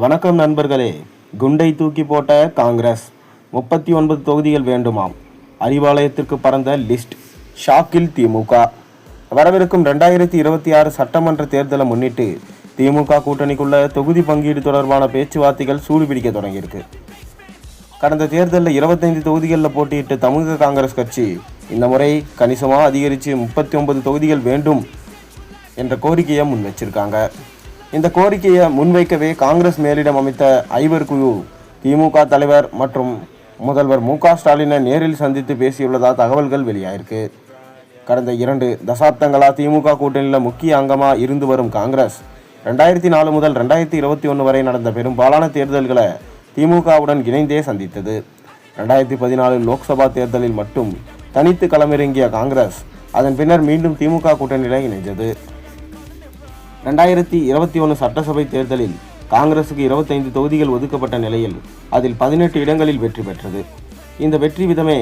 வணக்கம் நண்பர்களே. குண்டை தூக்கி போட்ட காங்கிரஸ். முப்பத்தி ஒன்பது தொகுதிகள் வேண்டுமாம். அறிவாலயத்திற்கு பறந்த லிஸ்ட் ஷாக்கில் திமுக. வரவிருக்கும் ரெண்டாயிரத்தி இருபத்தி ஆறு சட்டமன்ற தேர்தலை முன்னிட்டு திமுக கூட்டணிக்குள்ள தொகுதி பங்கீடு தொடர்பான பேச்சுவார்த்தைகள் சூடுபிடிக்க தொடங்கியிருக்கு. கடந்த தேர்தலில் இருபத்தைந்து தொகுதிகளில் போட்டியிட்ட தமிழக காங்கிரஸ் கட்சி இந்த முறை கணிசமாக அதிகரித்து முப்பத்தி ஒன்பது தொகுதிகள் வேண்டும் என்ற கோரிக்கையை முன் வச்சிருக்காங்க இந்த கோரிக்கையை முன்வைக்கவே காங்கிரஸ் மேலிடம் அமைத்த ஐவர் குழு திமுக தலைவர் மற்றும் முதல்வர் மு க ஸ்டாலினை நேரில் சந்தித்து பேசியுள்ளதா தகவல்கள் வெளியாயிருக்கு. கடந்த இரண்டு தசாப்தங்களா திமுக கூட்டணியில் முக்கிய அங்கமாக இருந்து வரும் காங்கிரஸ் ரெண்டாயிரத்தி நாலு முதல் ரெண்டாயிரத்தி இருபத்தி ஒன்று வரை நடந்த பெரும்பாலான தேர்தல்களை திமுகவுடன் இணைந்தே சந்தித்தது. ரெண்டாயிரத்தி பதினாலு லோக்சபா தேர்தலில் மட்டும் தனித்து களமிறங்கிய காங்கிரஸ் அதன் பின்னர் மீண்டும் திமுக கூட்டணியில் இணைந்தது. ரெண்டாயிரத்தி இருபத்தி ஒன்று சட்டசபை தேர்தலில் காங்கிரசுக்கு இருபத்தைந்து தொகுதிகள் ஒதுக்கப்பட்ட நிலையில் அதில் பதினெட்டு இடங்களில் வெற்றி பெற்றது. இந்த வெற்றி விதமே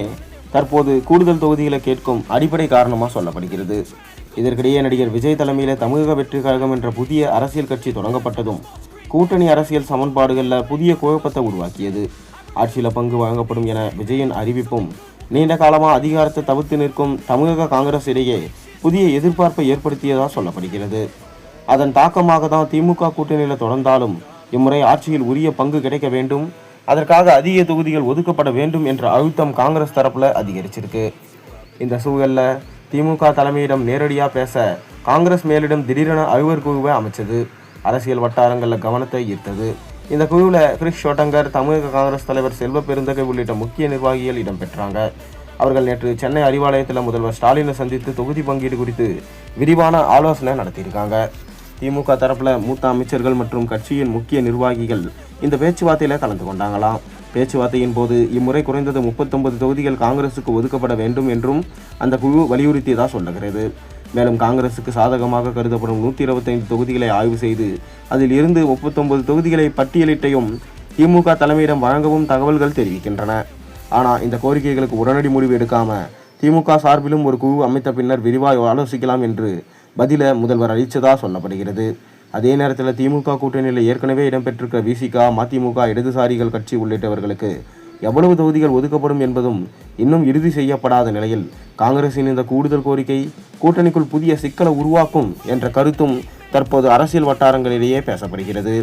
தற்போது கூடுதல் தொகுதிகளை கேட்கும் அடிப்படை காரணமாக சொல்லப்படுகிறது. இதற்கிடையே நடிகர் விஜய் தலைமையில் தமிழக வெற்றி கழகம் என்ற புதிய அரசியல் கட்சி தொடங்கப்பட்டதும் கூட்டணி அரசியல் சமன்பாடுகளில் புதிய குழப்பத்தை உருவாக்கியது. ஆட்சியில் பங்கு வழங்கப்படும் என விஜயின் அறிவிப்பும் நீண்ட காலமாக அதிகாரத்தை தவிர்த்து நிற்கும் தமிழக காங்கிரஸ் இடையே புதிய எதிர்பார்ப்பை ஏற்படுத்தியதாக சொல்லப்படுகிறது. அதன் தாக்கமாக தான் திமுக கூட்டணியில் தொடர்ந்தாலும் இம்முறை ஆட்சியில் உரிய பங்கு கிடைக்க வேண்டும். அதற்காக அதிக தொகுதிகள் ஒதுக்கப்பட வேண்டும் என்ற அழுத்தம் காங்கிரஸ் தரப்பில் அதிகரிச்சிருக்கு. இந்த சூழலில் திமுக தலைமையிடம் நேரடியாக பேச காங்கிரஸ் மேலிடம் திடீரென அழுவர் குழுவை அமைச்சது. அரசியல் வட்டாரங்களில் கவனத்தை ஈர்த்தது. இந்த குழுவில் கிரிஷ் ஷோட்டங்கர் தமிழக காங்கிரஸ் தலைவர் செல்வ பெருந்தகை உள்ளிட்ட முக்கிய நிர்வாகிகள் இடம்பெற்றாங்க. அவர்கள் நேற்று சென்னை அறிவாலயத்தில் முதல்வர் ஸ்டாலினை சந்தித்து தொகுதி பங்கீடு குறித்து விரிவான ஆலோசனை நடத்தியிருக்காங்க. திமுக தரப்புல மூத்த அமைச்சர்கள் மற்றும் கட்சியின் முக்கிய நிர்வாகிகள் இந்த பேச்சுவார்த்தையில கலந்து கொண்டாங்களாம். பேச்சுவார்த்தையின் போது இம்முறை குறைந்தது முப்பத்தொன்பது தொகுதிகள் காங்கிரசுக்கு ஒதுக்கப்பட வேண்டும் என்றும் அந்த குழு வலியுறுத்தியதா சொல்லுகிறது மேலும் காங்கிரசுக்கு சாதகமாக கருதப்படும் நூற்றி இருபத்தைந்து தொகுதிகளை ஆய்வு செய்து அதில் இருந்து முப்பத்தொன்பது தொகுதிகளை பட்டியலிட்டையும் திமுக தலைமையிடம் வழங்கவும் தகவல்கள் தெரிவிக்கின்றன. ஆனால் இந்த கோரிக்கைகளுக்கு உடனடி முடிவு எடுக்காம திமுக சார்பிலும் ஒரு குழு அமைத்த பின்னர் விரிவாக ஆலோசிக்கலாம் என்று பதில முதல்வர் அளித்ததாக சொல்லப்படுகிறது. அதே நேரத்தில் திமுக கூட்டணியில் ஏற்கனவே இடம்பெற்றிருக்கிற விசிகா மதிமுக இடதுசாரிகள் கட்சி உள்ளிட்டவர்களுக்கு எவ்வளவு தொகுதிகள் ஒதுக்கப்படும் என்பதும் இன்னும் இறுதி செய்யப்படாத நிலையில் காங்கிரசின் இந்த கூடுதல் கோரிக்கை கூட்டணிக்குள் புதிய சிக்கலை உருவாக்கும் என்ற கருத்தும் தற்போது அரசியல் வட்டாரங்களிலேயே பேசப்படுகிறது.